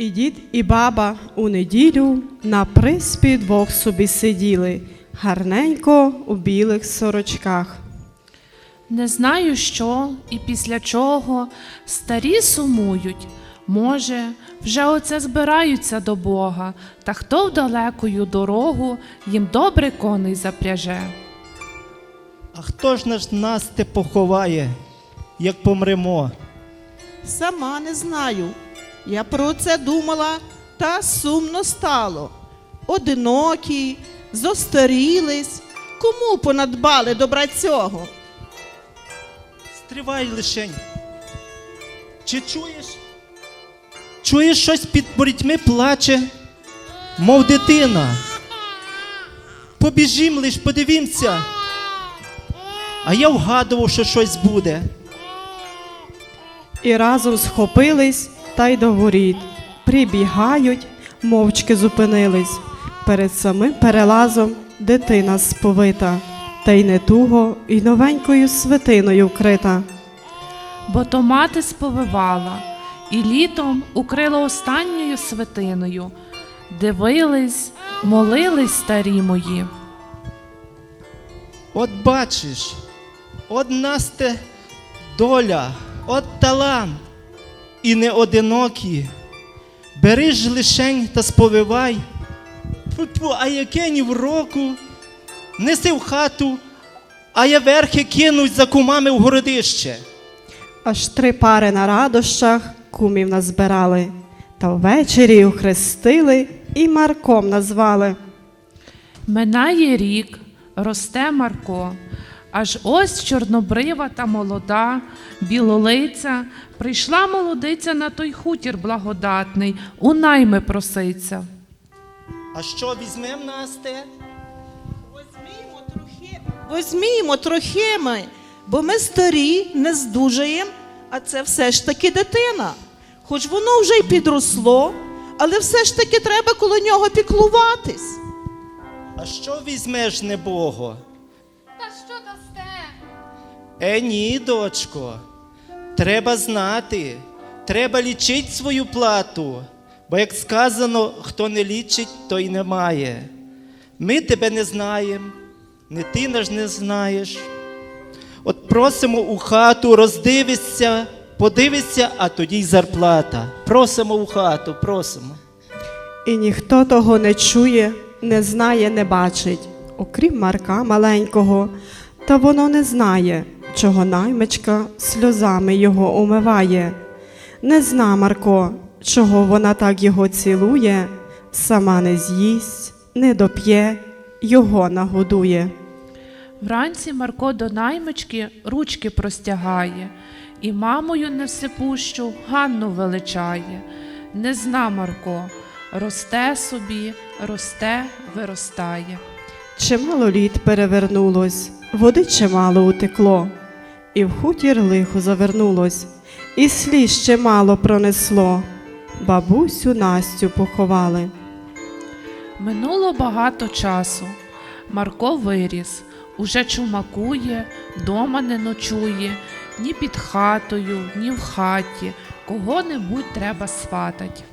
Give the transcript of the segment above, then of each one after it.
І дід, і баба у неділю на приспі двох собі сиділи, гарненько у білих сорочках. Не знаю, що і після чого старі сумують. Може, вже оце збираються до Бога, та хто в далекою дорогу їм добре коней запряже. А хто ж наш нас те поховає, як помремо? Сама не знаю. Я про це думала, та сумно стало. Одинокі, зостарілись. Кому понадбали добра цього? Стривай лишень. Чи чуєш? Чуєш щось під борітьми плаче, мов дитина. Побіжім лиш, подивімося. А я вгадував, що щось буде. І разом схопились та й до воріт. Прибігають, мовчки зупинились. Перед самим перелазом дитина сповита, та й не туго, і новенькою свитиною вкрита. Бо то мати сповивала, і літом укрила останньою свитиною. Дивились, молились старі мої. От бачиш, от нас те доля, от талант, і не одинокі. Бери ж лишень та сповивай. Фу-фу, а яке ні в року, неси в хату, а я верхи кинуть за кумами в городище. Аж три пари на радощах кумів назбирали, та ввечері охрестили і Марком назвали. Минає рік, росте Марко, аж ось чорнобрива та молода, білолиця, прийшла молодиця на той хутір благодатний, у найми проситься. А що візьмем нас те? Возьмімо трохи. Возьмімо трохи ми, бо ми старі, не здужаєм, а це все ж таки дитина. Хоч воно вже й підросло, але все ж таки треба коло нього піклуватись. А що візьмеш, небого? Е, ні, дочко. Треба знати, треба лічить свою плату. Бо як сказано, хто не лічить, той не має. Ми тебе не знаємо, не ти наш не знаєш. От просимо у хату, роздивишся, подивишся, а тоді й зарплата. Просимо у хату, просимо. І ніхто того не чує, не знає, не бачить, окрім Марка маленького, та воно не знає, чого наймичка сльозами його умиває. Не зна Марко, чого вона так його цілує, сама не з'їсть, не доп'є, його нагодує. Вранці Марко до наймички ручки простягає, і мамою невсипущу Ганну величає. Не зна Марко, росте собі, росте, виростає. Чимало літ перевернулось, води чимало утекло, і в хутір лихо завернулось, і сліз чимало пронесло. Бабусю Настю поховали. Минуло багато часу. Марко виріс, уже чумакує, дома не ночує, ні під хатою, ні в хаті. Кого-небудь треба сватать.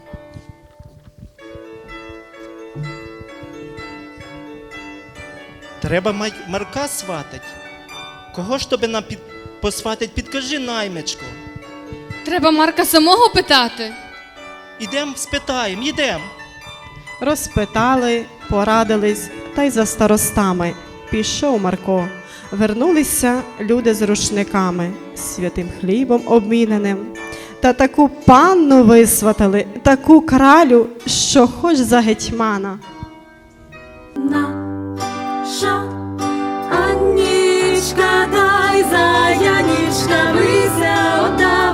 Треба Марка сватать. Кого ж тобі нам під... посватать? Підкажи наймичку. Треба Марка самого питати. Ідем, спитаємо, ідем. Розпитали, порадились, та й за старостами. Пішов Марко. Вернулися люди з рушниками, святим хлібом обміненим. Та таку панну висватали, таку кралю, що хоч за гетьмана. Наша Анічка, дай вися отдавала.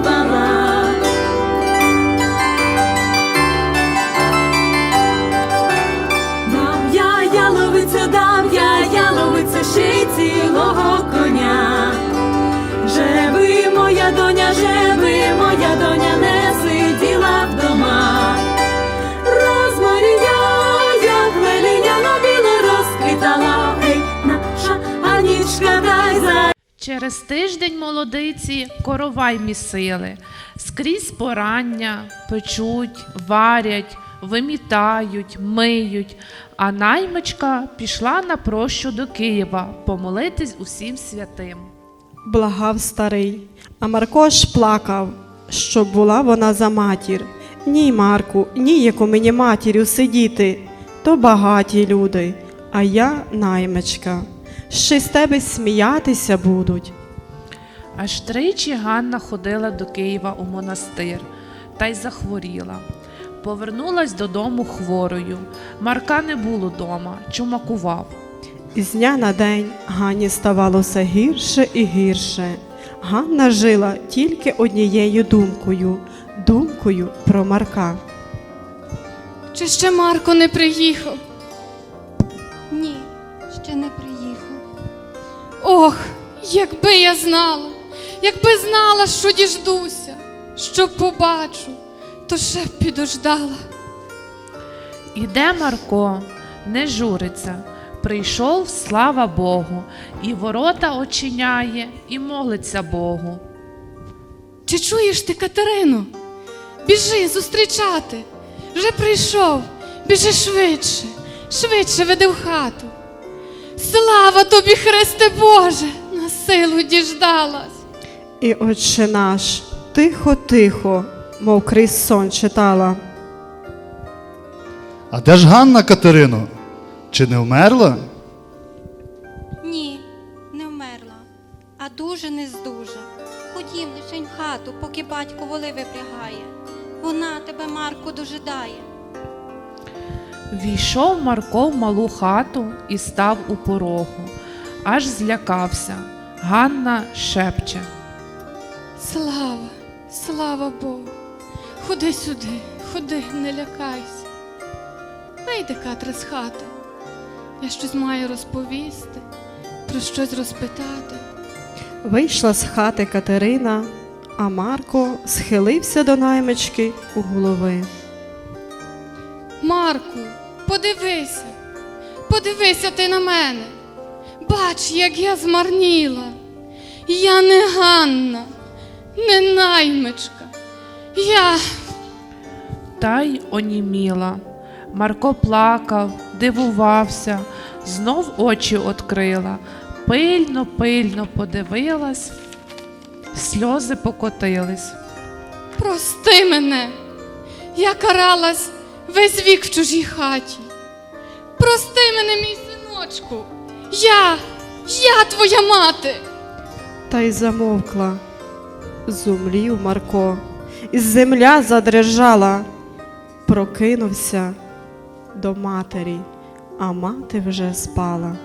Через тиждень молодиці коровай місили. Скрізь порання, печуть, варять, вимітають, миють, а наймичка пішла на прощу до Києва помолитись усім святим. Благав старий, а Марко ж плакав, щоб була вона за матір. Ні, Марку, ніяко мені матір'ю сидіти, то багаті люди, а я наймичка. Ще з тебе сміятися будуть. Аж тричі Ганна ходила до Києва у монастир та й захворіла. Повернулась додому хворою. Марка не було дома, чумакував. Із дня на день Ганні ставало все гірше і гірше. Ганна жила тільки однією думкою думкою про Марка. Чи ще Марко не приїхав? Ох, якби я знала, якби знала, що діждуся, що побачу, то ще б підождала. Іде Марко, не журиться. Прийшов, слава Богу, і ворота очиняє, і молиться Богу. Чи чуєш ти, Катерино? Біжи зустрічати. Вже прийшов, біжи швидше, швидше веди в хату. Слава тобі, Христе Боже, на силу діждалась. І отче наш, тихо, тихо, мов крізь сон читала. А де ж Ганна Катерино? Чи не вмерла? Ні, не вмерла, а дуже не здужа. Ходім лишень в хату, поки батько воли випрягає. Вона тебе, Марку, дожидає. Війшов Марко в малу хату і став у порогу, аж злякався. Ганна шепче. Слава, слава Богу. Ходи сюди, ходи, не лякайся. Вийди, Катра, з хати. Я щось маю розповісти, про щось розпитати. Вийшла з хати Катерина, а Марко схилився до наймички у голови. Марку, подивися, подивися ти на мене. Бач, як я змарніла. Я не Ганна, не наймичка. Я Та й оніміла. Марко плакав, дивувався, знов очі открила, пильно, пильно подивилась, сльози покотились. прости мене. Я каралась весь вік в чужій хаті. Прости мене, мій синочку. Я, я твоя мати. Та й замовкла. Зумлів Марко, і земля задрижала. Прокинувся до матері, а мати вже спала.